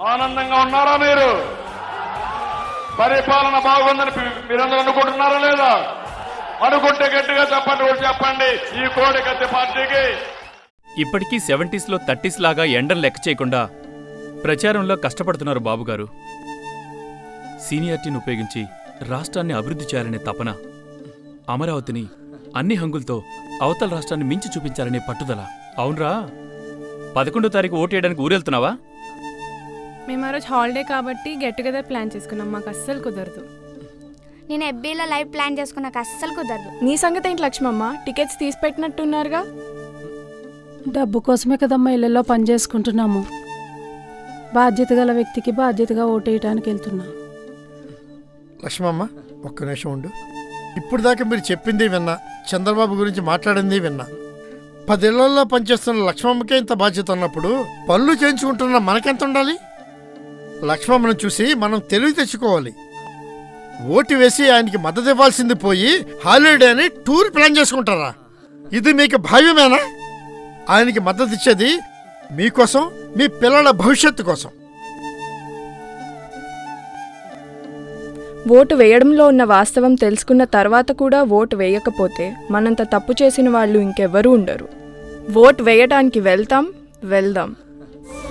ఆనందంగా ఉన్నారా మీరు? పరిపాలన బాగుందని మీరందరూ అనుకుంటున్నారా లేదా? అనుకుంటే గట్టిగా చెప్పండి కూడా చెప్పండి. ఈ కోడి కత్తి పార్టీకి. ఇప్పటికీ సెవెంటీస్లో థర్టీస్ లాగా ఎండలు లెక్క చేయకుండా ప్రచారంలో కష్టపడుతున్నారు బాబుగారు. సీనియారిటీని ఉపయోగించి రాష్ట్రాన్ని అభివృద్ధి చేయాలనే తపన అమరావతిని అన్ని హంగులతో అవతల రాష్ట్రాన్ని మించి చూపించాలనే పట్టుదల. అవునరా? పదకొండో తారీఖు ఓటేయడానికి ఊరెళ్తున్నావా? మేము ఆ రోజు హాలిడే కాబట్టి గెట్ టుగెదర్ ప్లాన్ చేసుకున్నాం. మాకు అస్సలు కుదరదు. నేను ఎఫ్బీలో లైవ్ ప్లాన్ చేసుకున్నాక అస్సలు కుదరదు. నీ సంగతి ఏంటి లక్ష్మమ్మ? టికెట్స్ తీసి పెట్టినట్టున్నారుగా డబ్బు కోసమే కదమ్మా ఇళ్ళల్లో పని చేసుకుంటున్నాము. బాధ్యత గల వ్యక్తికి బాధ్యతగా ఓటేయటానికి వెళ్తున్నా. లక్ష్మమ్మ ఒక్క నిమిషం ఉండు. ఇప్పుడు దాకా మీరు చెప్పింది విన్నా చంద్రబాబు గురించి మాట్లాడింది విన్నా. పదేళ్ళలో పనిచేస్తున్న లక్ష్మమ్మకే ఇంత బాధ్యత ఉన్నప్పుడు పనులు చేయించుకుంటున్న మనకెంత ఉండాలి? లక్ష్మమ్మను చూసి మనం తెలివి తెచ్చుకోవాలి. ఓటు వేసి ఆయనకి మద్దతు ఇవ్వాల్సింది పోయి హాలిడే అని టూర్ ప్లాన్ చేసుకుంటారా? ఇది మీకు భావ్యమేనా? ఆయనకి మద్దతు ఇచ్చేది మీకోసం మీ పిల్లల భవిష్యత్తు కోసం. ఓటు వేయడంలో ఉన్న వాస్తవం తెలుసుకున్న తర్వాత కూడా ఓటు వేయకపోతే మనంత తప్పు చేసిన వాళ్ళు ఇంకెవ్వరూ ఉండరు. ఓటు వేయటానికి వెళ్తాం వెళ్దాం.